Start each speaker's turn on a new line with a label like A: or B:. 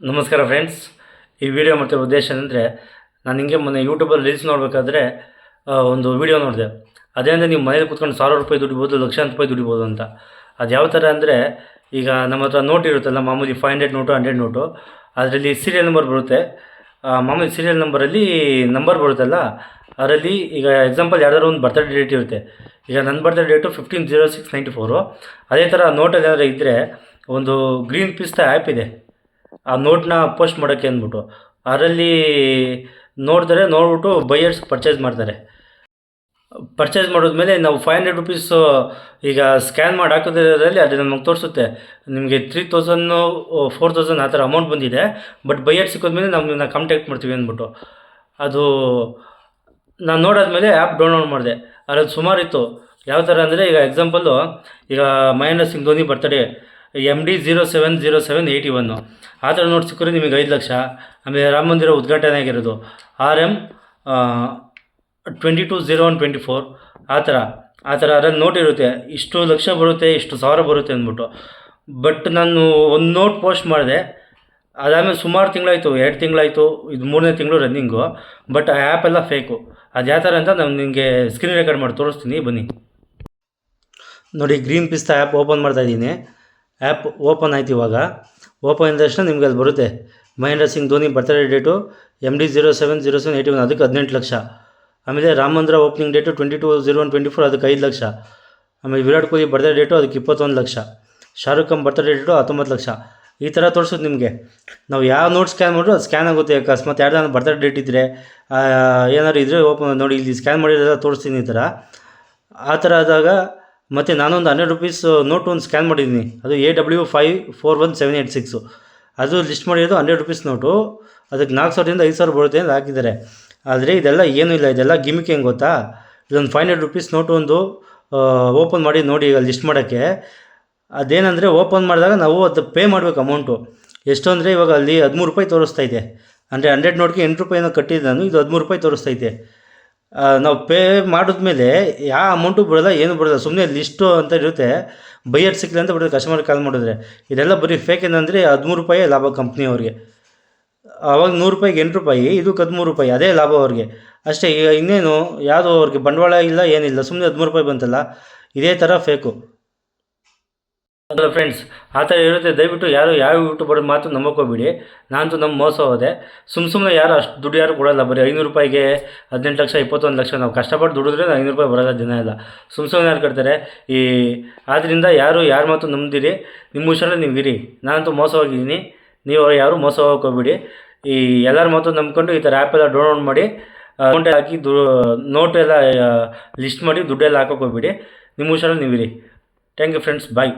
A: ನಮಸ್ಕಾರ ಫ್ರೆಂಡ್ಸ್ ಈ ವಿಡಿಯೋ ಮಾಡ್ತಿರೋ ಉದ್ದೇಶ ಏನಂದರೆ, ನಾನು ಹಿಂಗೆ ಮೊನ್ನೆ ಯೂಟ್ಯೂಬಲ್ಲಿ ರೀಲ್ಸ್ ನೋಡಬೇಕಾದ್ರೆ ಒಂದು ವಿಡಿಯೋ ನೋಡಿದೆ. ಅದೇಂದರೆ ನೀವು ಮನೇಲಿ ಕೂತ್ಕೊಂಡು ಸಾವಿರ ರೂಪಾಯಿ ದುಡಿಬೋದು, ಲಕ್ಷಾಂತರ ರೂಪಾಯಿ ದುಡಿಬೋದು ಅಂತ. ಅದು ಯಾವ ಥರ ಅಂದರೆ, ಈಗ ನಮ್ಮ ಹತ್ರ ನೋಟ್ ಇರುತ್ತಲ್ಲ, ಮಾಮೂಲಿ five hundred note hundred note ಅದರಲ್ಲಿ ಸೀರಿಯಲ್ ನಂಬರ್ ಬರುತ್ತೆ. ಮಾಮೂಲಿ ಸೀರಿಯಲ್ ನಂಬರಲ್ಲಿ ನಂಬರ್ ಬರುತ್ತಲ್ಲ, ಅದರಲ್ಲಿ ಈಗ ಎಕ್ಸಾಂಪಲ್ ಯಾವ್ದಾದ್ರು ಒಂದು ಬರ್ತ್ಡೇ ಡೇಟ್ ಇರುತ್ತೆ. ಈಗ ನನ್ನ birthday date fifteen zero six ninety four ಅದೇ ಥರ ನೋಟಲ್ಲಿ ಏನಾದರೂ ಇದ್ದರೆ ಒಂದು ಗ್ರೀನ್ ಪಿಸ್ತಾ ಆ್ಯಪ್ ಇದೆ. ಆ ನೋಟ್ನ ಪೋಸ್ಟ್ ಮಾಡೋಕ್ಕೆ ಅಂದ್ಬಿಟ್ಟು. ಅದರಲ್ಲಿ ನೋಡ್ತಾರೆ, ನೋಡ್ಬಿಟ್ಟು ಬೈಯರ್ಸ್ ಪರ್ಚೇಸ್ ಮಾಡ್ತಾರೆ. ಪರ್ಚೇಸ್ ಮಾಡಿದ್ಮೇಲೆ ನಾವು ಫೈವ್ ಹಂಡ್ರೆಡ್ ರುಪೀಸು ಈಗ ಸ್ಕ್ಯಾನ್ ಮಾಡಿ ಹಾಕೋದ್ರಲ್ಲಿ ಅದು ನಮಗೆ ತೋರಿಸುತ್ತೆ. ನಿಮಗೆ ತ್ರೀ ತೌಸನ್ನು ಫೋರ್ ತೌಸಂಡ್ ಆ ಥರ ಅಮೌಂಟ್ ಬಂದಿದೆ. ಬಟ್ ಬೈಯರ್ ಸಿಕ್ಕೋದ್ಮೇಲೆ ನಾವು ನಿಮ್ಮನ್ನ ಕಾಂಟ್ಯಾಕ್ಟ್ ಮಾಡ್ತೀವಿ ಅಂದ್ಬಿಟ್ಟು. ಅದು ನಾನು ನೋಡಾದ್ಮೇಲೆ ಆ್ಯಪ್ ಡೌನ್ಲೋಡ್ ಮಾಡಿದೆ. ಅದ್ರಲ್ಲಿ ಸುಮಾರು ಇತ್ತು. ಯಾವ ಥರ ಅಂದರೆ ಈಗ ಎಕ್ಸಾಂಪಲ್ಲು ಈಗ Mahendra Singh Dhoni birthday M D zero seven zero seven eighty one ಆ ಥರ ನೋಟ್ ಸಿಕ್ಕರೆ ನಿಮಗೆ ಐದು ಲಕ್ಷ. ಆಮೇಲೆ ರಾಮ ಮಂದಿರ ಉದ್ಘಾಟನೆ ಆಗಿರೋದು. R M twenty two zero one twenty four ಆ ಥರ ಆ ಥರ ಅದ್ರಲ್ಲಿ ನೋಟ್ ಇರುತ್ತೆ. ಇಷ್ಟು ಲಕ್ಷ ಬರುತ್ತೆ, ಇಷ್ಟು ಸಾವಿರ ಬರುತ್ತೆ ಅಂದ್ಬಿಟ್ಟು. ಬಟ್ ನಾನು ಒಂದು ನೋಟ್ ಪೋಸ್ಟ್ ಮಾಡಿದೆ. ಅದಾದಮೇಲೆ ಸುಮಾರು ತಿಂಗಳಾಯಿತು, ಎರಡು ತಿಂಗಳಾಯಿತು, ಇದು ಮೂರನೇ ತಿಂಗಳು ರನ್ನಿಂಗು ಬಟ್ ಆ ಆ್ಯಪ್ ಎಲ್ಲ ಫೇಕು ಅದು ಯಾವ ಥರ ಅಂತ ನಾನು ನಿಮಗೆ ಸ್ಕ್ರೀನ್ ರೆಕಾರ್ಡ್ ಮಾಡಿ ತೋರಿಸ್ತೀನಿ. ಬನ್ನಿ. ನೋಡಿ ಗ್ರೀನ್ ಪಿಸ್ತಾ ಆ್ಯಪ್ ಓಪನ್ ಮಾಡ್ತಾ ಇದ್ದೀನಿ. ಆ್ಯಪ್ ಓಪನ್ ಆಯ್ತು ಇವಾಗ. ಓಪನ್ ಆದ ತಕ್ಷಣ ನಿಮಗೆ ಅಲ್ಲಿ ಬರುತ್ತೆ. Mahendra Singh Dhoni birthday date M D zero seven zero seven eighty one ಅದಕ್ಕೆ ಹದಿನೆಂಟು ಲಕ್ಷ. ಆಮೇಲೆ Ram Mandir opening date twenty two zero one twenty four ಅದಕ್ಕೆ ಐದು ಲಕ್ಷ. ಆಮೇಲೆ ವಿರಾಟ್ ಕೊಹ್ಲಿ ಬರ್ತ್ಡೇ ಡೇಟು ಅದಕ್ಕೆ ಇಪ್ಪತ್ತೊಂದು ಲಕ್ಷ. ಶಾರುಖ್ ಖಾನ್ ಬರ್ತ್ಡೇ ಡೇಟು ಹತ್ತೊಂಬತ್ತು ಲಕ್ಷ. ಈ ಥರ ತೋರಿಸೋದು ನಿಮಗೆ. ನಾವು ಯಾವ ನೋಟ್ ಸ್ಕ್ಯಾನ್ ಮಾಡಿದ್ರು ಅದು ಸ್ಕ್ಯಾನ್ ಆಗುತ್ತೆ. ಅಕಸ್ಮಾತ್ ಯಾರ್ದಾರು ಬರ್ತ್ಡೇ ಡೇಟ್ ಇದ್ದರೆ ಏನಾದ್ರು ಇದ್ದರೆ ಓಪನ್ ನೋಡಿ ಇಲ್ಲಿ ಸ್ಕ್ಯಾನ್ ಮಾಡಿರೋದ ತೋರಿಸ್ತೀನಿ ಈ ಥರ. ಆ ಥರ ಆದಾಗ ಮತ್ತು ನಾನೊಂದು ಹಂಡ್ರೆಡ್ ರುಪೀಸ್ ನೋಟ್ ಒಂದು ಸ್ಕ್ಯಾನ್ ಮಾಡಿದ್ದೀನಿ. ಅದು A W five four one seven eight six ಅದು ಲಿಸ್ಟ್ ಮಾಡಿರೋದು ಹಂಡ್ರೆಡ್ ರುಪೀಸ್ ನೋಟು ಅದಕ್ಕೆ ನಾಲ್ಕು ಸಾವಿರದಿಂದ ಐದು ಸಾವಿರ ಬರುತ್ತೆ ಅಂತ ಹಾಕಿದ್ದಾರೆ. ಆದರೆ ಇದೆಲ್ಲ ಏನೂ ಇಲ್ಲ. ಇದೆಲ್ಲ ಗಿಮಿಕ್ ಹೆಂಗೆ ಗೊತ್ತಾ? ಇದೊಂದು ಫೈವ್ ಹಂಡ್ರೆಡ್ ರುಪೀಸ್ ನೋಟು ಒಂದು ಓಪನ್ ಮಾಡಿ ನೋಡಿ ಈಗ ಲಿಸ್ಟ್ ಮಾಡೋಕ್ಕೆ. ಅದೇನಂದರೆ ಓಪನ್ ಮಾಡಿದಾಗ ನಾವು ಅದು ಪೇ ಮಾಡಬೇಕು ಅಮೌಂಟು ಎಷ್ಟು ಅಂದರೆ ಇವಾಗ ಅಲ್ಲಿ ಹದಿಮೂರು ರೂಪಾಯಿ ತೋರಿಸ್ತೈತೆ ಅಂದರೆ ಹಂಡ್ರೆಡ್ ನೋಟ್ಗೆ ಎಂಟು ರೂಪಾಯಿನ ಕಟ್ಟಿದ್ದು ನಾನು, ಇದು ಹದಿಮೂರು ರೂಪಾಯಿ ತೋರಿಸ್ತೈತೆ ನಾವು ಪೇ ಮಾಡಿದ್ಮೇಲೆ ಯಾವ ಅಮೌಂಟು ಬರೋಲ್ಲ ಏನು ಬರೋಲ್ಲ ಸುಮ್ಮನೆ ಲಿಸ್ಟು ಅಂತ ಇರುತ್ತೆ. ಬೈಯರ್ ಸಿಕ್ಕಿಲ್ಲ ಅಂತ ಬಿಡೋದು ಕಸ್ಟಮರ್ ಕಾಲ್ ಮಾಡಿದ್ರೆ. ಇದೆಲ್ಲ ಬರೀ ಫೇಕ್ ಏನಂದರೆ ಹದಿಮೂರು ರೂಪಾಯಿ ಲಾಭ ಕಂಪ್ನಿ ಅವ್ರಿಗೆ. ಅವಾಗ ನೂರು ರೂಪಾಯಿಗೆ ಎಂಟು ರೂಪಾಯಿ, ಇದಕ್ಕೆ ಹದಿಮೂರು ರೂಪಾಯಿ, ಅದೇ ಲಾಭ ಅವ್ರಿಗೆ. ಅಷ್ಟೇ, ಈಗ ಇನ್ನೇನು, ಯಾವುದು ಅವ್ರಿಗೆ ಬಂಡವಾಳ ಇಲ್ಲ, ಏನಿಲ್ಲ ಸುಮ್ಮನೆ ಹದಿಮೂರು ರೂಪಾಯಿ ಬಂತಲ್ಲ, ಇದೇ ಥರ ಫೇಕು ಅಲ್ಲ ಫ್ರೆಂಡ್ಸ್ ಆ ಥರ ಇರುತ್ತೆ. ದಯವಿಟ್ಟು ಯಾರು ಯಾವ ಯೂಟ್ಯೂಬರ್ ಮಾತು ನಂಬಕೋಬೇಡಿ. ನಾನಂತೂ ನಮ್ಮ ಮೋಸ ಹೋದೆ. ಸುಮ್ಮ ಸುಮ್ಮನೆ ಯಾರು ಅಷ್ಟು ದುಡ್ಡು ಯಾರು ಕೊಡಲ್ಲ. ಬರೀ ಐನೂರು ರೂಪಾಯಿಗೆ ಹದಿನೆಂಟು ಲಕ್ಷ, ಇಪ್ಪತ್ತೊಂದು ಲಕ್ಷ ನಾವು ಕಷ್ಟಪಟ್ಟು ದುಡಿದ್ರೆ ಐನೂರು ರೂಪಾಯಿ ಬರೋಲ್ಲ ದಿನ ಎಲ್ಲ. ಸುಮ್ಮ ಸುಮ್ಮನೆ ಯಾರು ಕಟ್ತಾರೆ? ಈ ಆದ್ದರಿಂದ ಯಾರು ಯಾರ ಮಾತು ನಂಬ್ದಿರಿ. ನಿಮ್ಮ ಹುಷಾರಲ್ಲಿ ನೀವು ಇರಿ. ನಾನಂತೂ ಮೋಸ ಹೋಗಿದ್ದೀನಿ ನೀವು ಯಾರು ಮೋಸ ಹೋಗೋಕೋಬಿಡಿ. ಈ ಎಲ್ಲರ ಮಾತು ನಂಬ್ಕೊಂಡು ಈ ಥರ ಆ್ಯಪ್ ಡೌನ್ಲೋಡ್ ಮಾಡಿ ಅಮೌಂಟ್ ಹಾಕಿ ದು ನೋಟ್ ಎಲ್ಲ ಲಿಸ್ಟ್ ಮಾಡಿ ದುಡ್ಡೆಲ್ಲ ಹಾಕೋಕೆ ಹೋಗ್ಬೇಡಿ ನಿಮ್ಮ ಹುಷಾರಲ್ಲಿ ನೀವು ಇರಿ. Thank you friends bye